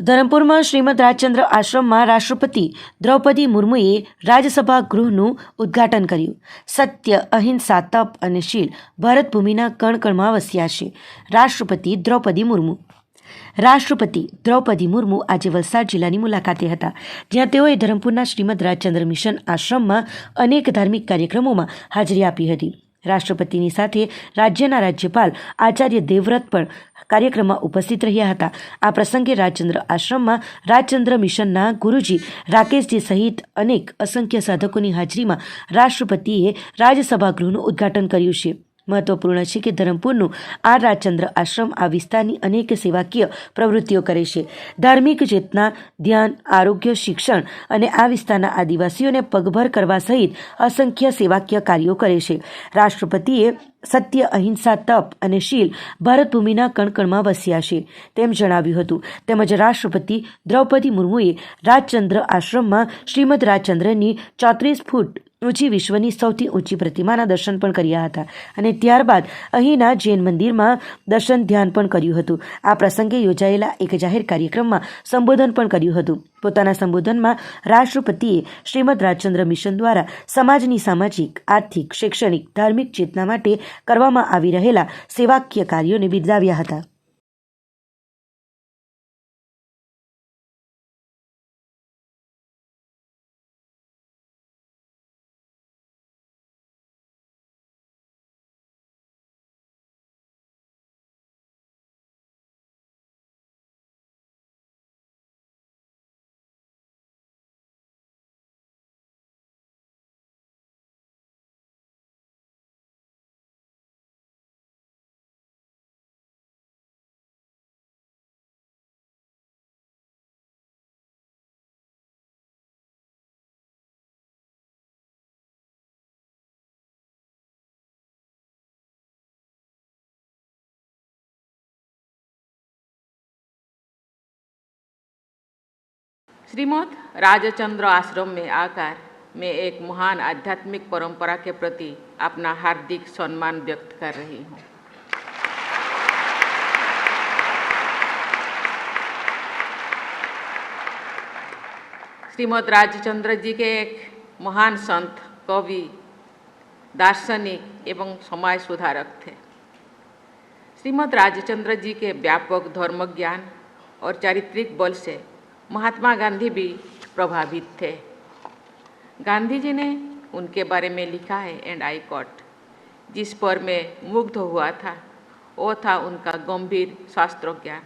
ધરમપુરમાં શ્રીમદ રાજચંદ્ર આશ્રમમાં રાષ્ટ્રપતિ દ્રૌપદી મુર્મુએ રાજ્યસભા ગૃહનું ઉદ્ઘાટન કર્યું. સત્ય, અહિંસા, તપ અને શીલ ભારતભૂમિના કણકણમાં વસ્યા છે. રાષ્ટ્રપતિ દ્રૌપદી મુર્મુ. રાષ્ટ્રપતિ દ્રૌપદી મુર્મુ આજે વલસાડ જિલ્લાની મુલાકાતે હતા, જ્યાં તેઓએ ધરમપુરના શ્રીમદ રાજચંદ્ર મિશન આશ્રમમાં અનેક ધાર્મિક કાર્યક્રમોમાં હાજરી આપી હતી. રાષ્ટ્રપતિની સાથે રાજ્યના રાજ્યપાલ આચાર્ય દેવવ્રત પણ કાર્યક્રમમાં ઉપસ્થિત રહ્યા હતા. આ પ્રસંગે રાજચંદ્ર આશ્રમમાં રાજચંદ્ર મિશનના ગુરુજી રાકેશજી સહિત અનેક અસંખ્ય સાધકોની હાજરીમાં રાષ્ટ્રપતિએ રાજ્યસભા ગૃહનું ઉદ્ઘાટન કર્યું છે. મહત્વપૂર્ણ છે કે ધરમપુરનું આ રાજચંદ્ર આશ્રમ આ વિસ્તારની અનેક સેવાકીય પ્રવૃત્તિઓ કરે છે. ધાર્મિક ચેતના, ધ્યાન, આરોગ્ય, શિક્ષણ અને આ વિસ્તારના આદિવાસીઓને પગભર કરવા સહિત અસંખ્ય સેવાકીય કાર્યો કરે છે. રાષ્ટ્રપતિએ સત્ય, અહિંસા, તપ અને શીલ ભારત ભૂમિના કણકણમાં વસ્યા છે તેમ જણાવ્યું હતું. તેમજ રાષ્ટ્રપતિ દ્રૌપદી મુર્મુએ રાજચંદ્ર આશ્રમમાં શ્રીમદ રાજચંદ્રની ચોત્રીસ ફૂટ ઊંચી વિશ્વની સૌથી ઊંચી પ્રતિમાના દર્શન પણ કર્યા હતા. અને ત્યારબાદ અહીંના જૈન મંદિરમાં દર્શન ધ્યાન પણ કર્યું હતું. આ પ્રસંગે યોજાયેલા એક જાહેર કાર્યક્રમમાં સંબોધન પણ કર્યું હતું. પોતાના સંબોધનમાં રાષ્ટ્રપતિએ શ્રીમદ રાજચંદ્ર મિશન દ્વારા સમાજની સામાજિક, આર્થિક, શૈક્ષણિક, ધાર્મિક ચેતના માટે કરવામાં આવી રહેલા સેવાકીય કાર્યોને બિરદાવ્યા હતા. श्रीमद राजचंद्र आश्रम में आकर मैं एक महान आध्यात्मिक परंपरा के प्रति अपना हार्दिक सम्मान व्यक्त कर रही हूँ। श्रीमद राजचंद्र जी के एक महान संत, कवि, दार्शनिक एवं समाज सुधारक थे। श्रीमद राजचंद्र जी के व्यापक धर्म ज्ञान और चारित्रिक बल से महात्मा गांधी भी प्रभावित थे। गांधी जी ने उनके बारे में लिखा है एंड आई कॉट जिस पर मैं मुग्ध हुआ था, वो था उनका गंभीर शास्त्र ज्ञान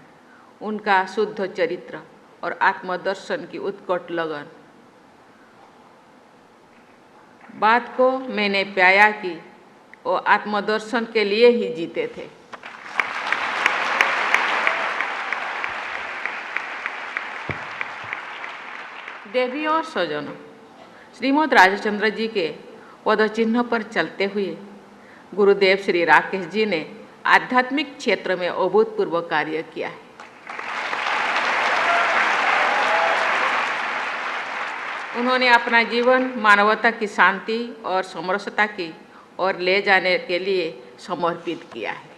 उनका शुद्ध चरित्र और आत्मदर्शन की उत्कट लगन। बात को मैंने पाया कि वो आत्मदर्शन के लिए ही जीते थे। देवी और स्वजनों, श्रीमद राजचंद्र जी के पद चिन्ह पर चलते हुए गुरुदेव श्री राकेश जी ने आध्यात्मिक क्षेत्र में अभूतपूर्व कार्य किया है। उन्होंने अपना जीवन मानवता की शांति और समरसता की ओर ले जाने के लिए समर्पित किया है।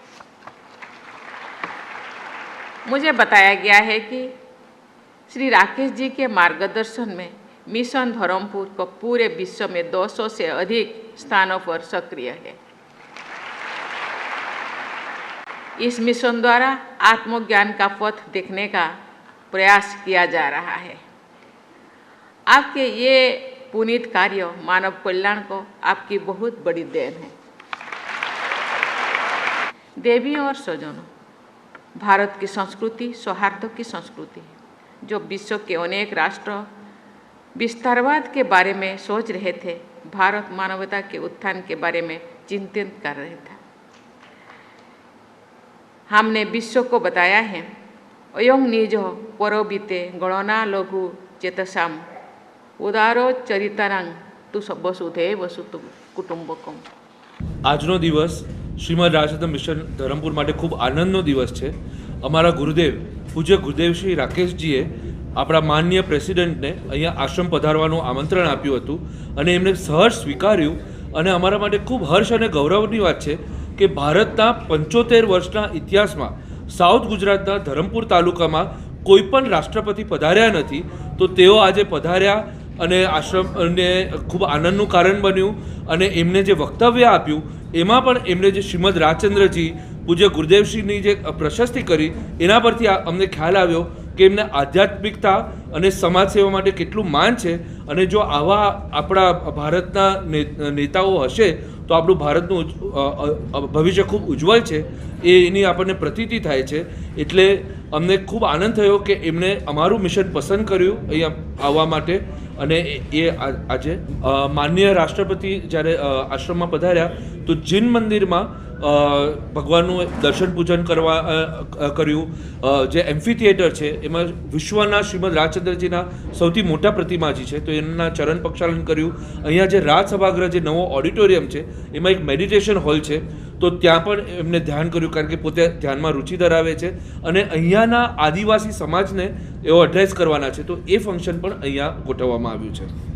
मुझे बताया गया है कि श्री राकेश जी के मार्गदर्शन में मिशन धर्मपुर को पूरे विश्व में 200 से अधिक स्थानों पर सक्रिय है। इस मिशन द्वारा आत्मज्ञान का पथ देखने का प्रयास किया जा रहा है। आपके ये पुनीत कार्य मानव कल्याण को आपकी बहुत बड़ी देन है। देवी और स्वजनों, भारत की संस्कृति, सौहार्द की संस्कृति है। जो विश्व के अनेक राष्ट्र विस्तारवाद के बारे में सोच रहे थे भारत मानवता के उत्थान के बारे में चिंतित कर रहे थे हमने विश्व को बताया है अयं निज परोबीते गणना लघु चेतसाम ઉદારો ચરિતારાંગ તું વસુધે વસુ કુટુંબકમ આજનો દિવસ શ્રીમદ રાજચંદ્ર મિશન ધરમપુર માટે ખૂબ આનંદનો દિવસ છે અમારા ગુરુદેવ, પૂજ્ય ગુરુદેવ શ્રી રાકેશજીએ આપણા માન્ય પ્રેસિડેન્ટને અહીંયા આશ્રમ પધારવાનું આમંત્રણ આપ્યું હતું અને એમણે સહર્ષ સ્વીકાર્યું અને અમારા માટે ખૂબ હર્ષ અને ગૌરવની વાત છે કે ભારતના પંચોતેર વર્ષના ઇતિહાસમાં સાઉથ ગુજરાતના ધરમપુર તાલુકામાં કોઈ પણ રાષ્ટ્રપતિ પધાર્યા નથી, તો તેઓ આજે પધાર્યા અને આશ્રમને ખૂબ આનંદનું કારણ બન્યું અને એમને જે વક્તવ્ય આપ્યું, એમાં પણ એમણે જે શ્રીમદ રાજચંદ્રજી પૂજ્ય ગુરુદેવશ્રીની જે પ્રશસ્તિ કરી, એના પરથી અમને ખ્યાલ આવ્યો કે એમને આધ્યાત્મિકતા અને સમાજ સેવા માટે કેટલું માન છે. અને જો આવા આપણા ભારતના નેતાઓ હશે, તો આપણું ભારતનું ભવિષ્ય ખૂબ ઉજ્જવળ છે. એ એની આપણને પ્રતીતિ થાય છે. એટલે અમને ખૂબ આનંદ થયો કે એમણે અમારું મિશન પસંદ કર્યું અહીંયા આવવા માટે. અને એ- આજે માન્ય રાષ્ટ્રપતિ જ્યારે આશ્રમમાં પધાર્યા, તો જીન મંદિરમાં ભગવાનનું દર્શન પૂજન કરવા કર્યું. જે એમ્ફી થિયેટર છે, એમાં વિશ્વના શ્રીમદ રાજચંદ્રજીના સૌથી મોટા પ્રતિમાજી છે, તો એમના ચરણ પ્રક્ષાલન કર્યું. અહીંયા જે રાજ સભાગૃહ જે નવો ઓડિટોરિયમ છે, એમાં એક મેડિટેશન હોલ છે, તો ત્યાં પણ એમને ધ્યાન કર્યું, કારણ કે પોતે ધ્યાનમાં રુચિ ધરાવે છે. અને અહીંયાના આદિવાસી સમાજને એવો એડ્રેસ કરવાના છે, તો એ ફંક્શન પણ અહીંયા ગોઠવવામાં આવ્યું છે.